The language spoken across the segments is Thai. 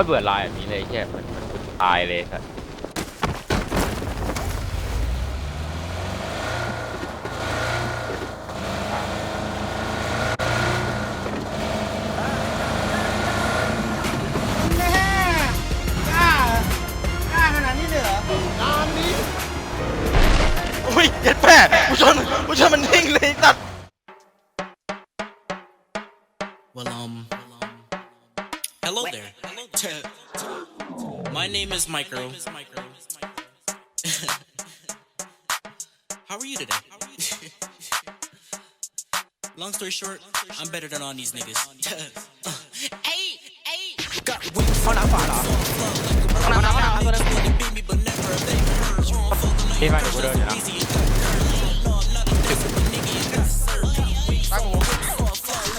ตรเบื่อลายแบบนี้เลยแค่มันมันมันตายเลยครับแน่กล้ากล้าขนาดนี้เลยเหรอ อุ้ยเย็ดแม่ผู้ชนผู้ชนมันนิ่งเลยตัด name is Micro. How are you today? Long story short, I'm better than all these niggas. Hey, hey, got wings ห้องน้ำขวาเหรอห้องน้ำห้องน้ำห้องน้ำ beat me, but never a thing. ที่มาเดี๋ยวกูเดินอยู่นะตั้งหู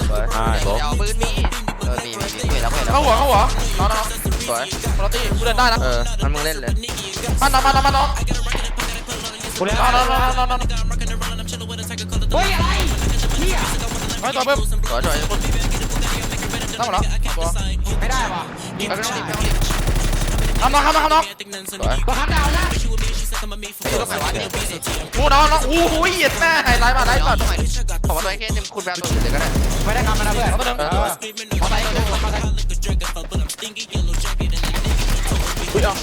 เปิดอ่าบเดี๋ยวปืนมีเออมีมีมีเห็นแล้วเห็นแล้วเข้าหัวเข้าหัวน้องน้อง สวยปกติกูเดินได้นะเออมันมึงเล่นเลยมาน้องมาน้องมาน้องกูเล่นน้องน้องน้องน้องน้องเฮ้ยอะไรเนี่ยไม่ตัวเพิ่มสวยสวยน้องหมดแล้วตัวไม่ได้ว่ะไปไม่ต้องรีบไม่ต้อง รีบน้องน้องน้องน้องสวยประคับดาวนะกูน้องน้องอู้หูเย็ดแม่ไฮไลท์มาไลท์ก่อนต้องไหนผมว่าตัวไอ้แค่นึงคุณแปลตัวอื่นเลยก็ได้ไม่ได้ทำมานะเพื่อนเอาตัวนึงเออสวยขอไปเลยขอไปเลยอุ้ยเอา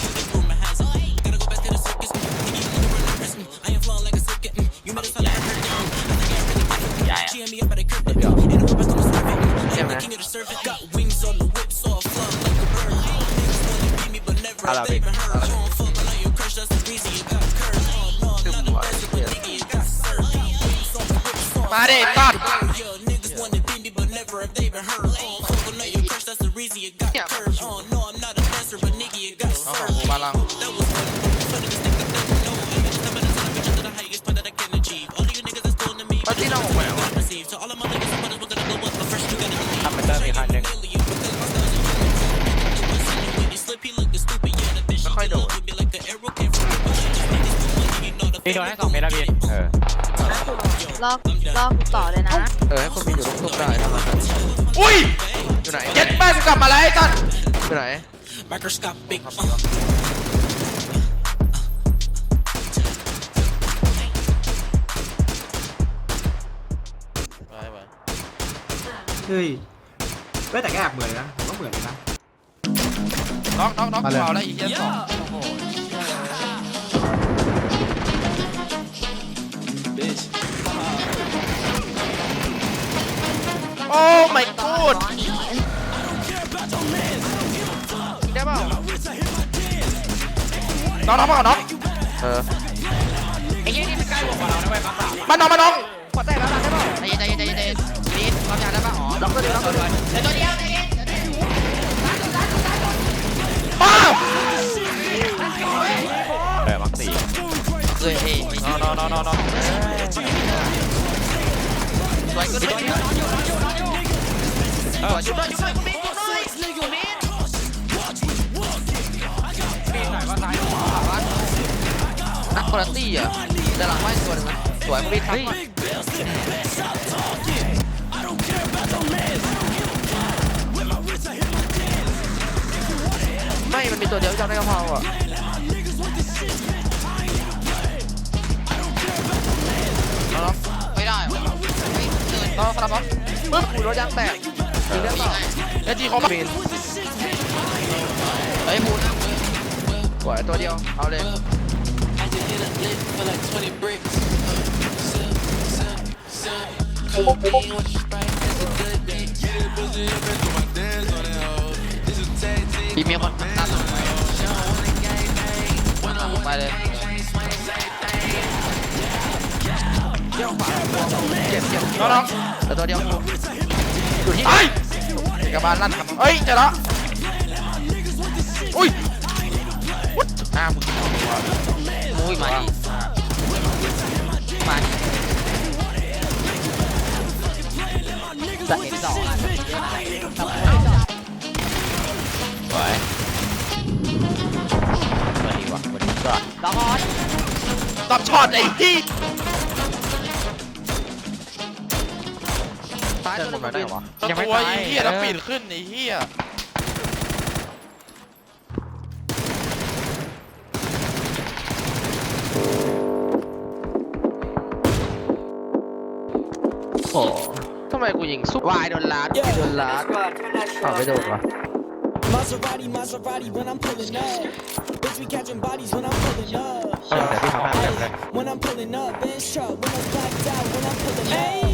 ใหญ่อะ ใช่ไหมอาราบิกตึมหัวมาดิ พี่โดนให้สองเมตรแล้วพี่เออ ลอกลอกต่อเลยนะเออให้คนมีอยู่ลูกๆได้ทำไมอุ้ยอยู่ไหนเย็ดแม่กูกลับมาแล้วไอ้ตัดอยู่ไหน Microscopic. ไปไปเฮ้ยเว้ยแต่แกแอบเหมือนนะผมก็เหมือนนะน้องน้องน้องกูเอาแล้วอีกเย็ดสองโอ้โห โอ้ my god ได้เปล่าน้องน้องมาก่อนน้องเออไอ้ยี่นี่มันใกล้กว่าเรานะเว้ยมาสามมาน้องมาน้องขอแตะแล้วได้ป่ะใจเย็นใจเย็นใจเย็นใจเย็นรีดความยาวได้ป่ะอ๋อล็อกตัวเดียวล็อกตัวเดียวเดี๋ยวตัวเดียวเดี๋ยวป้าเออมักสี่เอ้ยเอ้ยน้องน้องน้องน้องน้องสวยก็สวย สวยชุดด้วยชุดด้วยคุณบิ๊กชุดด้วยอยู่นี่ปีนหน่อยว่าซ้ายขวานักคุณภาพอะเดินหลังไว้ตัวนึงนะสวยคุณบิ๊กครับไม่ มันมีตัวเดียวที่จำได้ก็พออะน้องน้องไม่ได้ว่ะไม่เกินน้องครับน้องปึ๊บกูรถยางแตก มีเรื่องต่อเอจีเขามาเฮ้ยหมูนะสวยตัวเดียว เอาเลยปีมีคนตั้งหลังไว้ไปเลยเจ็บเจ็บน้องน้องแต่ตัวเดียวอยู่ที่ กระบาลลั่นครับเอ้ยเจอแล้วอุ้ยหน้ามึงมุ้ยมาดิมาดิจะเห็นสองอันสวยวันนี้วะวันนี้ก็ดอกออนตับช็อตไอ้ที่ายตัวหนึงบนบินตัวยังไม่ตัวตายไอ้เหี้ยแล้วเออ ปีนขึ้นไอ้เหี้ยโอ้โหทำไมกูยิงซุปวายโดนล้านโดนล้านอ้าวไม่โดนวะ Maserati, Maserati, when I'm pulling up. Bitch, we catching bodies when I'm pulling up. เออเดี๋ยวพี่ทำให้แบบเลย When I'm pulling up, bitch, truck, when I'm blacked out, when I'm pulling up.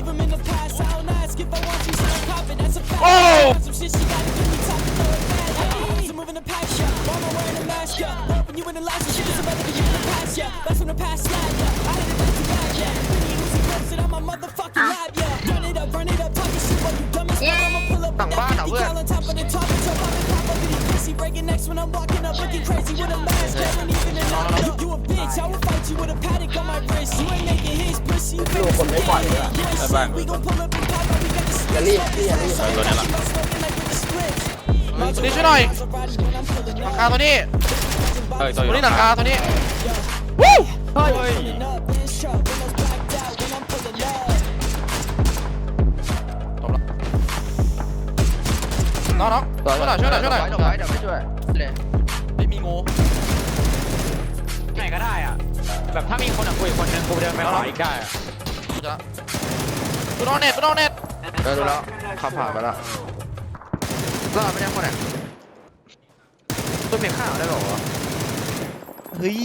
yeah. Hoping you in the last, shit is about to be in the past, yeah. That's from the past slide, yeah. I hit it back to back, yeah. Pretty Lucy posted on my motherfucking lap, yeah. Run it up, run it up, talking shit while you dumb as fuck. I'ma pull up with Tang ba, that tao 50 ơi. cal on top of the top, and top up and pop up in the pussy. Breaking necks when I'm walking up, looking crazy with a mask. Can't even in the You a bitch, I will fight you with a paddock on my wrist. You ain't making hits, pussy. You famous from the You ain't shit, we gon' pull up and pop up, we got the อย่ารีบพี่อย่ารีบ เออตัวนี้แหละ smoking like with the splits. ตัวนี้ช่วยหน่อย Maserati when I'm pulling หลัง up. คาตัวนี้ เฮ้ยตัวอตัวยู่นี้หลังคาตัวนี้เฮ้ย Pulling up, bench truck, when I'm blacked out, when I'm pulling up. น้องน้องช่วยหน่อยช่วยหน่อยช่วยหน่อยดอกไม้ดอกไม้ช่วยเลยไม่มีงูไหนก็ได้อะ แบบถ้ามีคนอะคุยคนหนึงกูเดินไปขออีกได้อะกูจะกูนอนเน็ตกูนอนเน็ตเออดูแล้วขับผ่านไปแล้วรอดไม่ได้คนไหนตัวเมียข้าวได้หรอวะเฮ้ย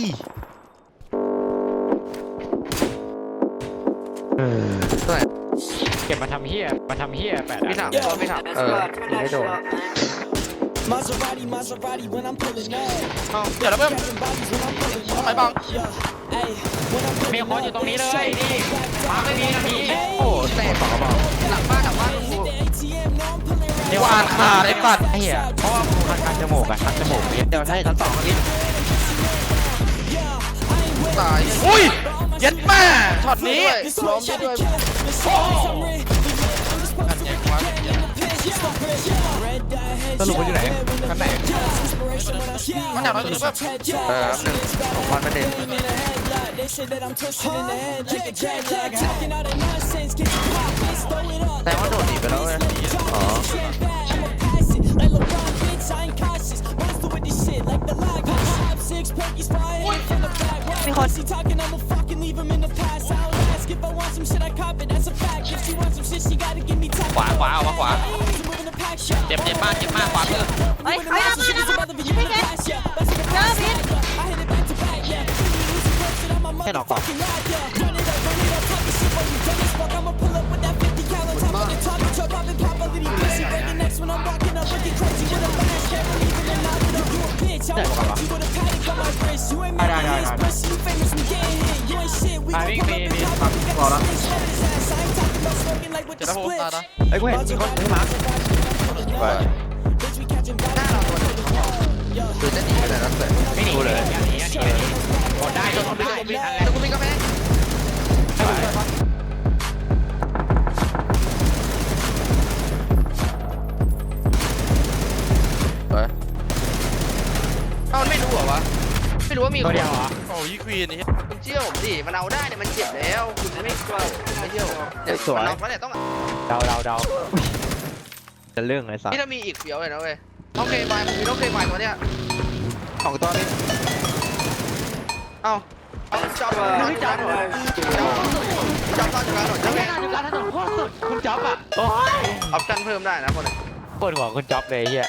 ตัวไหนเก็บมาทำเฮียมาทำเฮียแปดมีอัถันงตัวมีถังเออยิงไม่โดน Maserati, Maserati when I'm pulling up. เอาเดี๋ยวแล้วเพิ่ม Catching bodies when I'm pulling ทำ up. ไมบัง Hey, when I'm มีคนอยู่ตรงนี้เลย นี่ มาไม่มีนะพี่โอ้แตกสองกระบอกหลังบ้านหลังบ้านกู ATM, now I'm pulling right เดี๋ยวอ่านขาดไอ้ปัดไอ้เหี้ยเพราะว่ากูคันคันจมูกอะคันจมูกเนี่ยเดี๋ยวให้ชั้นสองนี้ ตายอุ้ยเย็ดแม่ช็อตนี้ล้มด้วยอันใหญ่กว่าสรุปว่าอยู่ไหนคันไหนมันอยากน้อยตัวนี้เพิ่มเออหนึ่งสองพันไม่เด็น They say that I'm twisted in the head like a jet lag. Talking all that nonsense, get your pockets, throw it up. แต่ว่าโดดหนีไปแล้วเว้ยอ๋อ this shit like the lock. Five, six, perkies, fire hit from the back. Right, she talking, I'ma fucking leave him in the past. I don't ask if I want some shit, I cop it. That's a fact. If she wants some shit, she gotta give me time. ขวาขวาเอามาขวา Moving the pack, shit. เจ็บเจ็บมากเจ็บมากขวามือ เฮ้ยเฮ้ยมาแล้วมาพี่เพชรเจอพิษ แค่หนอกก่อน อะวิ่งมีมีรอแล้วจ็บแล้วผมตานะไอ้กูเห็นมีคนไม่มาไปหน้าเราตัวนึงคือจะหนีไปไหนแล้วแต่ไม่หนีเลยอย่หนีอย่าหนีอย่าหมดได้จนหมได้ไม่ทันแล้วกูมีกาแฟ รู้ว่ามีคตัวนเดียวเหรอโอ้ยควีนนี่คุณเชี่ยวผมดิมันเอาได้เนี่ยมันเจ็บแล้ว คุณไม่กลัวไม่เชี่ยวเนี่ยสวยมันน็อกแล้วเนี่ยต้องเดาเดาเดาจะเรื่องไอ้สัสนี่ถ้ามีอีกเฟี้ยวเลยนะเว้ยน้องเคบายมันมีน้องเคบายตัวเนี้ยของตัวนี้เอ้าเอาจับไม่จับจับตอนจุฬาหน่อยจับแค่นาฬิกาถนนโคตรสุดคุณจ๊อบอะโอ้ยออปชั่นเพิ่มได้นะคนนี้ปวดหัวคุณจ๊อบเลยไอ้เฮีย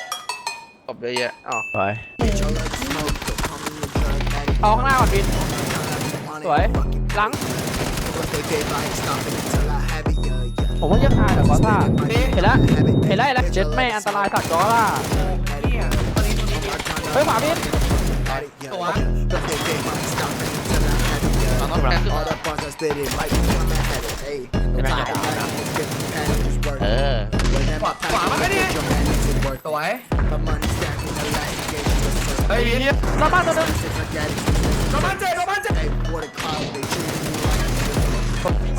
ตบเยอะๆอ้าวไป เอาข้างหน้าก่อนบิน สวย หลัง ผมว่าจะคายแต่กอซ่าเห็นแล้ว เห็นแล้วเห็นแล้วเจ็ดไม่อันตรายสัตว์กอซ่าเฮ้ยหมาบินน้องแรงขึ้นมาไม่แม่งจะด่านะเออขวาขวามาไม่ได้สวย เฮ้ยเนี่ยรอบบ้านตัวหนึงโดนบ้านเจ็ดโดนบ้านเจ็ด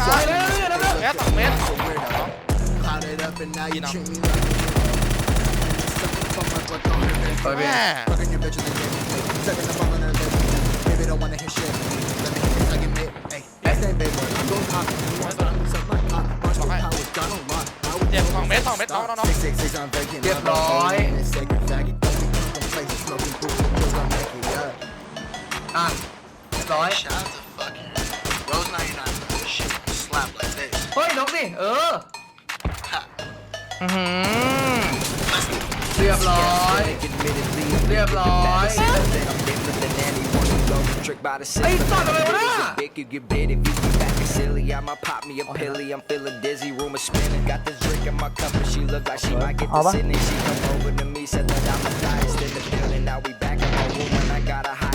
สวยเลยเนี่ยนะเมตรสองเมตรสวยแม่พี่เจ็บสองเมตรสองเมตรน้องน้องน้องเรียบร้อย ดิเออ อื้อหือ เรียบร้อย เรียบร้อยไอ้สัตว์อะไรวะเนี่ย Big, you get bit if you get back and silly. I'ma pop me a pilly. I'm feeling dizzy, rumor spinning. Got this drink in my cup, and she look like she might get the Alba? sitting. She come over to me, said that I'm the highest in the building. Now we back in my room, and I got her higher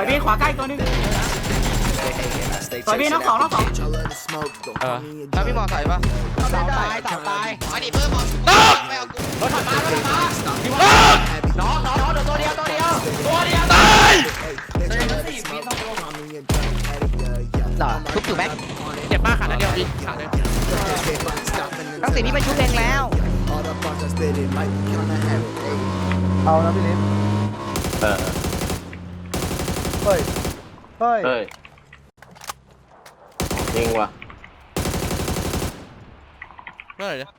วยพี่ขวาใกล้ตัวหนึง and I stay สวยพี่น้องสองน้องสองเออถ้าพี่มอใส่ปะเสาตายเสาตายอันนี้เพิ่มอะรถถัดมารถถัดมาพี่ว่าน้องน้องน้องเดี๋ยวตัวเดียวตัวเดียวตัวเดียวตายหรอทุบอยู่ไหมเจ็บมากขาดนิดเดียวพี่ขาดเลยทั้งสี่พี่ไปชุบเองแล้วเอานะพี่ลิฟเออ เฮ้ย เฮ้ยยิงว่ะเมื่ไหร่เนี่ย